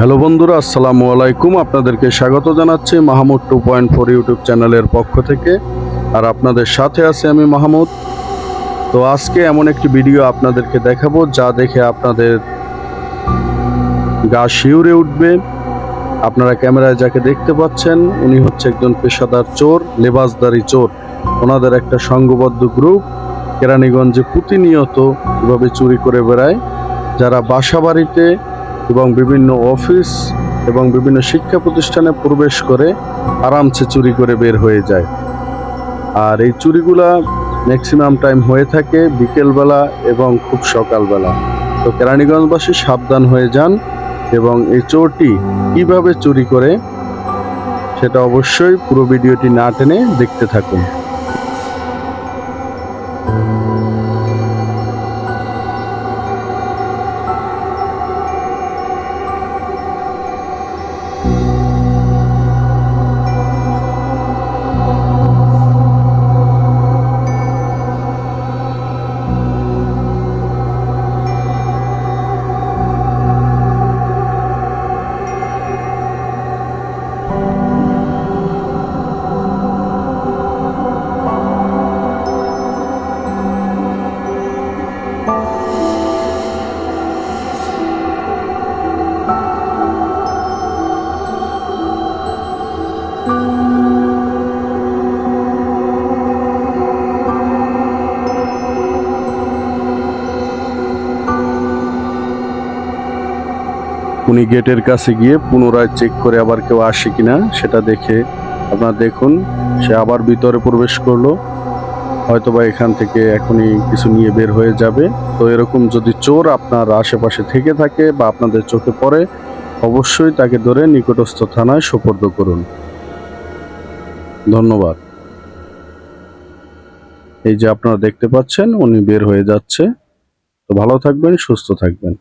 Hello বন্ধুরা, আসসালামু আলাইকুম। আপনাদেরকে স্বাগত জানাচ্ছি Mahmud two point four YouTube চ্যানেলের পক্ষ থেকে। আর আপনাদের সাথে আছে আমি মাহমুদ। তো আজকে এমন একটি ভিডিও আপনাদেরকে দেখাবো, যা দেখে আপনাদের গা শিউরে উঠবে। আপনারা ক্যামেরায় যাকে দেখতে পাচ্ছেন, উনি হচ্ছে একজন পেশাদার চোর, লেবাসদারি চোর। ওনাদের একটা সংঘবদ্ধ গ্রুপ, কেরানীগঞ্জে প্রতিনিয়ত এভাবে চুরি করে বেড়ায়। যারা বাসা বাড়িতে এবং বিভিন্ন অফিস এবং বিভিন্ন শিক্ষা প্রতিষ্ঠানে প্রবেশ করে আরামসে চুরি করে বের হয়ে যায়। আর এই চুরিগুলা ম্যাক্সিমাম টাইম হয়ে থাকে বিকেলবেলা এবং খুব সকালবেলা। তো কেরানীগঞ্জবাসী সাবধান হয়ে যান এবং এই চোরটি কীভাবে চুরি করে সেটা অবশ্যই পুরো ভিডিওটি না টেনে দেখতে থাকুন। উনি গেটের কাছে গিয়ে পুনরায় চেক করে আবার কেউ আসে কিনা সেটা দেখে আপনারা দেখুন। সে আবার ভিতরে প্রবেশ করল। হয়তোবা এখান থেকে এখনই কিছু নিয়ে বের হয়ে যাবে। তো এরকম যদি চোর আপনার আশেপাশে থেকে থাকে বা আপনাদের চোখে পড়ে, অবশ্যই তাকে ধরে নিকটস্থ থানায় সোপর্দ করুন। ধন্যবাদ। এই যে আপনারা দেখতে পাচ্ছেন, উনি বের হয়ে যাচ্ছে। তো ভালো থাকবেন, সুস্থ থাকবেন।